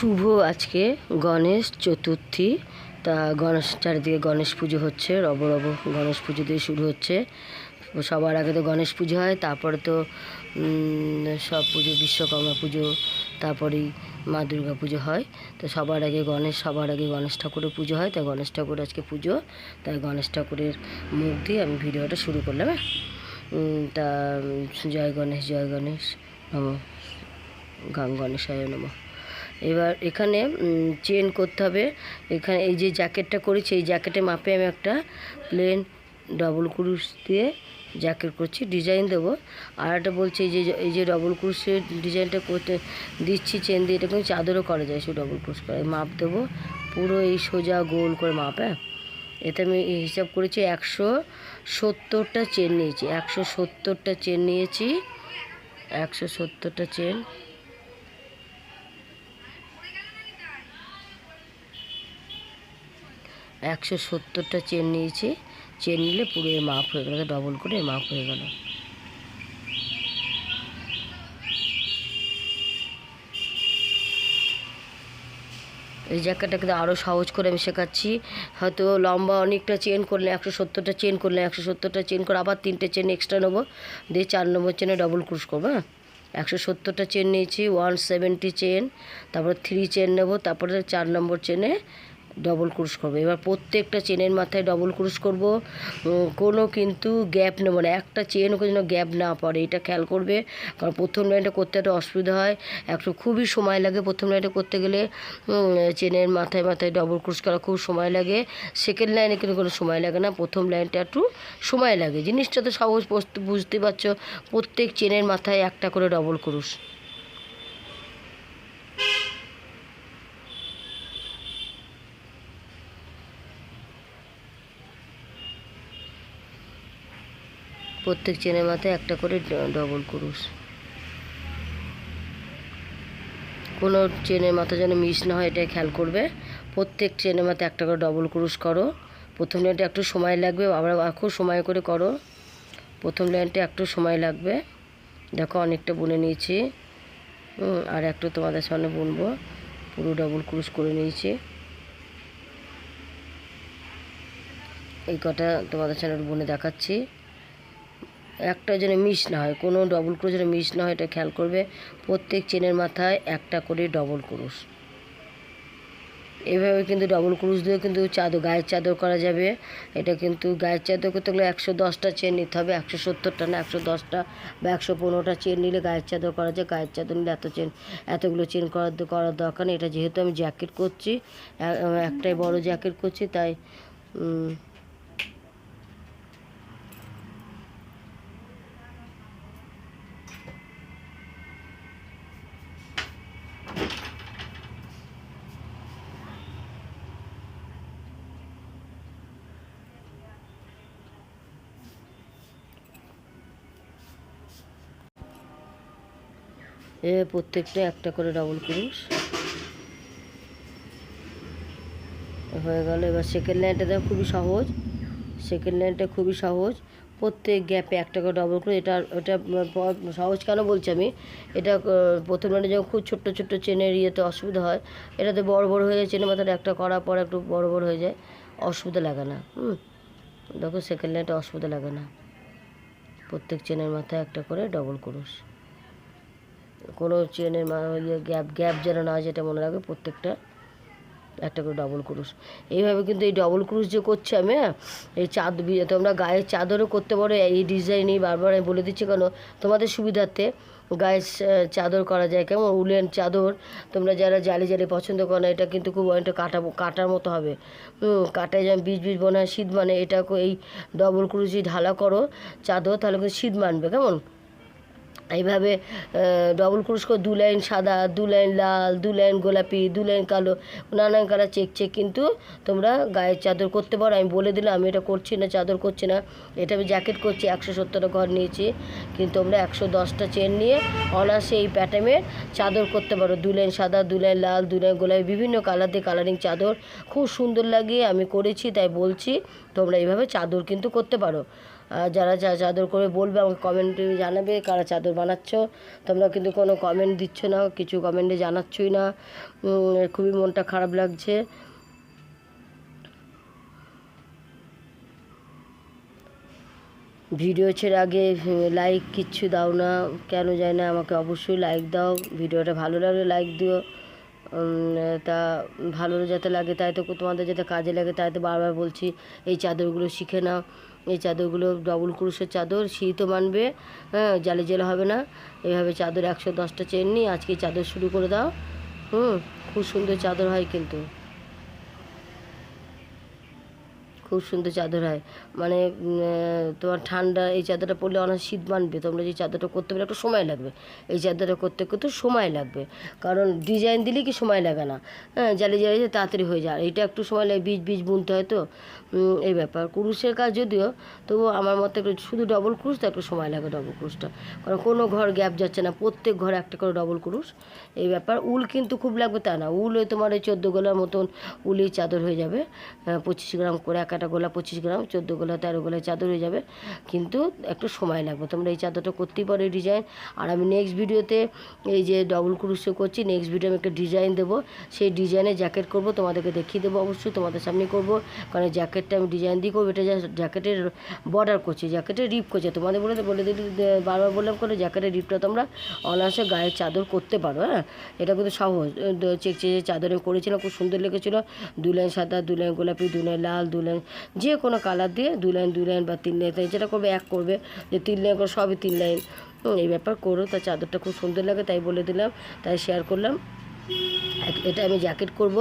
শুভ আজকে গণেশ চতুর্থী। তা গণেশ, চারিদিকে গণেশ পুজো হচ্ছে রব রব গণেশ পুজো দিয়ে শুরু হচ্ছে। সবার আগে তো গণেশ পুজো হয়, তারপরে তো সব পুজো, বিশ্বকর্মা পুজো, তারপরেই মা দুর্গা পুজো হয়। তো সবার আগে গণেশ, সবার আগে গণেশ ঠাকুরের পুজো হয়। তাই গণেশ ঠাকুর আজকে পুজো, তাই গণেশ ঠাকুরের মুখ দিয়ে আমি ভিডিওটা শুরু করলাম হ্যাঁ? তা, জয় গণেশ জয় গণেশ, নম গান গণেশায় নম। এবার এখানে চেন করতে হবে। এখানে এই যে জ্যাকেটটা করেছি, এই জ্যাকেটের মাপে আমি একটা প্লেন ডবল ক্রুশ দিয়ে জ্যাকেট করছি ডিজাইন দেবো। আর একটা বলছি, এই যে এই যে ডবল ক্রুশের ডিজাইনটা করতে, দিচ্ছি চেন দিয়ে, এটা কিন্তু চাদরও করা যায়, শুধু ডবল ক্রুশ করে। মাপ দেবো, পুরো এই সোজা গোল করে মাপ হ্যাঁ? এতে আমি হিসাব করেছি, একশো সত্তরটা চেন নিয়েছি। একশো সত্তরটা চেন নিয়েছি, একশো সত্তরটা চেন একশো সত্তরটা চেন নিয়েছি। চেন নিলে পুরো এর মাপ হয়ে গেল ডবল করে মাপ হয়ে গেল। এই জ্যাকেটটা কিন্তু আরও সহজ করে আমি শেখাচ্ছি, হয়তো লম্বা অনেকটা চেন করলে একশো সত্তরটা চেন করলে একশো সত্তরটা চেন করে আবার তিনটে চেন এক্সট্রা নেব, দিয়ে চার নম্বর চেনে ডবল ক্রুশ করব হ্যাঁ? একশো সত্তরটা চেন নিয়েছি ওয়ান সেভেন্টি চেন তারপরে থ্রি চেন নেব, তারপরে চার নম্বর চেনে ডবল ক্রুশ করব। এবার প্রত্যেকটা চেনের মাথায় ডবল ক্রুশ করব কোনো কিন্তু গ্যাপ নেব না একটা চেনও যেন গ্যাপ না পড়ে, এটা খেয়াল করবে। কারণ প্রথম লাইনটা করতে একটা অসুবিধা হয়, একটু খুবই সময় লাগে প্রথম লাইনটা করতে গেলে চেনের মাথায় মাথায় ডবল ক্রুশ করা খুব সময় লাগে। সেকেন্ড লাইনে কিন্তু কোনো সময় লাগে না, প্রথম লাইনটা একটু সময় লাগে। জিনিসটা তো সহজ বুঝতে পারছ, প্রত্যেক চেনের মাথায় একটা করে ডবল ক্রুশ প্রত্যেক চেনের মাথায় একটা করে ডবল ক্রুশ কোনো চেনের মাথা যেন মিস না হয় এটা খেয়াল করবে। প্রত্যেক চেনের মাথায় একটা করে ডবল ক্রুশ করো। প্রথম লাইনটা একটু সময় লাগবে, আবার খুব সময় করে করো। প্রথম লাইনটা একটু সময় লাগবে। দেখো অনেকটা বুনে নিয়েছি। আর একটু তোমাদের সামনে বুনবো। পুরো ডবল ক্রুশ করে নিয়েছি। এই কটা তোমাদের সামনে বুনে দেখাচ্ছি। একটা যেন মিস না হয়, কোনো ডবল ক্রুশ যেন মিস না হয়, এটা খেয়াল করবে। প্রত্যেক চেনের মাথায় একটা করে ডবল ক্রুশ এভাবে কিন্তু ডবল ক্রুশ দিয়েও কিন্তু চাদর, গায়ের চাদর করা যাবে। এটা কিন্তু গায়ের চাদর করতে গেলে একশো দশটা চেন নিতে হবে, একশো সত্তরটা না, একশো দশটা বা একশো পনেরোটা চেন নিলে গায়ের চাদর করা যায়। গায়ের চাদর নিলে এত চেন এতগুলো চেন করার করার দরকার নেই। এটা যেহেতু আমি জ্যাকেট করছি একটাই বড় জ্যাকেট করছি, তাই এ প্রত্যেকটা একটা করে ডবল ক্রুশ। হয়ে গেল। এবার সেকেন্ড লাইনটা দেখো খুবই সহজ। সেকেন্ড লাইনটা খুবই সহজ। প্রত্যেক গ্যাপে একটা করে ডবল করে এটা এটা সহজ কেন বলছি আমি? এটা প্রথম লাইনে যখন খুব ছোট্ট ছোট্ট চেনের ইয়েতে অসুবিধা হয়, এটাতে বড় বড় হয়ে যায়, চেনের মাথাটা একটা করার পর একটু বড় বড় হয়ে যায়, অসুবিধা লাগে না, হুম? দেখো সেকেন্ড লাইনটা অসুবিধা লাগে না। প্রত্যেক চেনের মাথায় একটা করে ডবল ক্রুশ। কোনো চেনের ইয়ে গ্যাপ গ্যাপ যেন না হয় যেটা মনে রাখবে প্রত্যেকটা। একটা করে ডবল ক্রুশ এইভাবে কিন্তু এই ডবল ক্রুশ যে করছি আমি হ্যাঁ এই চাদ তোমরা গায়ের চাদরও করতে পারো। এই ডিজাইনই বারবার আমি বলে দিচ্ছি, কেন? তোমাদের সুবিধার্থে গায়ের চাদর করা যায়। কেমন? উলেন চাদর। তোমরা যারা জালি জালি পছন্দ করো না, এটা কিন্তু খুব অনেকটা কাটা, কাটার মতো হবে। কাটায় যেমন বীজ বীজ বোনা শীত মানে এটা এই ডবল ক্রুশই ঢালা করো চাদর, তাহলে কিন্তু শীত মানবে। কেমন? এইভাবে ডবল ক্রুশ করে দু লাইন সাদা, দু লাইন লাল, দু লাইন গোলাপি, দু লাইন কালো, নানান কালার চেক চেক কিন্তু তোমরা গায়ের চাদর করতে পারো। আমি বলে দিলাম, আমি এটা করছি না, চাদর করছি না। এটা আমি জ্যাকেট করছি, একশো সত্তরটা ঘর নিয়েছি। কিন্তু তোমরা একশো দশটা চেন নিয়ে অনায়াসে এই প্যাটার্নের চাদর করতে পারো। দু লাইন সাদা, দু লাইন লাল, দু লাইন গোলাপি, বিভিন্ন কালার দিয়ে কালারিং চাদর। খুব সুন্দর লাগে আমি করেছি, তাই বলছি। তোমরা এইভাবে চাদর কিন্তু করতে পারো। যারা যা চাদর করে বলবে, আমাকে কমেন্টে জানাবে কারা চাদর বানাচ্ছ। তোমরা কিন্তু কোনো কমেন্ট দিচ্ছ না, কিছু কমেন্টে জানাচ্ছই না। খুবই মনটা খারাপ লাগছে। ভিডিও ছেড়ে আগে লাইক কিচ্ছু দাও না। কেন যায় না, আমাকে অবশ্যই লাইক দাও। ভিডিওটা ভালো লাগলে লাইক দিও। তা ভালো যাতে লাগে, তাই তো তোমাদের যাতে কাজে লাগে, তাই তো বারবার বলছি, এই চাদরগুলো শিখে নাও। এই চাদরগুলো ডবল ক্রুশের চাদর শীতও মানবে হ্যাঁ জালে জেলে হবে না। এইভাবে চাদর একশো দশটা চেন নিই আজকে চাদর শুরু করে দাও। হুম, খুব সুন্দর চাদর হয় কিন্তু। খুব সুন্দর চাদর হয়। মানে তোমার ঠান্ডা এই চাদরটা পরলে অনেক শীত মানবে তোমরা যে চাদরটা করতে পারলে একটু সময় লাগবে। এই চাদরটা করতে করতে সময় লাগবে। কারণ ডিজাইন দিলে কি সময় লাগে না। হ্যাঁ জালি জালি তাড়াতাড়ি হয়ে যায়। এটা একটু সময় লাগে বীজ বীজ বুনতে হয় তো। এই ব্যাপার। কুরুশের কাজ যদিও তবুও আমার মতে একটু শুধু ডবল ক্রুশ তো একটু সময় লাগে ডবল ক্রুশটা। কারণ কোনো ঘর গ্যাপ যাচ্ছে না প্রত্যেক ঘরে একটা করে ডবল ক্রুশ। এই ব্যাপার। উল কিন্তু খুব লাগবে তা না। উল ওই তোমার ওই চোদ্দ গোলার মতন উলি চাদর হয়ে যাবে। আহ, পঁচিশ গ্রাম করে এক একটা গোলা পঁচিশ গ্রাম, চোদ্দ গোলা, তেরো গোলা চাদর হয়ে যাবে। কিন্তু একটু সময় লাগবে। তোমরা এই চাদরটা করতেই পারো এই ডিজাইন আর আমি নেক্সট ভিডিওতে এই যে ডবল ক্রুশে করছি নেক্সট ভিডিও আমি একটা ডিজাইন দেবো। সেই ডিজাইনে জ্যাকেট করব, তোমাদেরকে দেখিয়ে দেবো অবশ্যই, তোমাদের সামনে করব। কারণ জ্যাকেটটা আমি ডিজাইন দিয়ে করব। এটা জ্যাকেটের বর্ডার করছি জ্যাকেটের রিপ করছে। তোমাদের বলে বলে দিলি বারবার বললাম করে জ্যাকেটের রিপটা তোমরা অনায়াসে গায়ের চাদর করতে পারো হ্যাঁ? এটা কিন্তু সহজ। চেক চেক চাদরে করেছিলাম, খুব সুন্দর লেগেছিলো। দু লাইন সাদা, দু লাইন গোলাপি, দু লাইন লাল, দু লাইন যে কোনো কালার দিয়ে দু লাইন দু লাইন বা তিন লাইন তাই যেটা করবে, এক করবে, যে তিন লাইন করে সবই তিন লাইন এই ব্যাপার করো তা চাদরটা খুব সুন্দর লাগে, তাই বলে দিলাম, তাই শেয়ার করলাম। এটা আমি জ্যাকেট করব,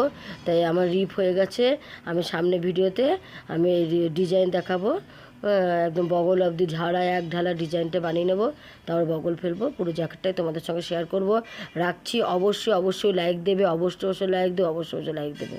তাই আমার রিপ হয়ে গেছে। আমি সামনে ভিডিওতে আমি ডিজাইন দেখাবো। একদম বগল অবধি ঝাড়া, এক ঢালা ডিজাইনটা বানিয়ে নেব, তারপর বগল ফেলব, পুরো জ্যাকেটটাই তোমাদের সঙ্গে শেয়ার করব। রাখছি, অবশ্যই অবশ্যই লাইক দেবে, অবশ্যই অবশ্যই লাইক দেবে, অবশ্যই অবশ্যই লাইক দেবে।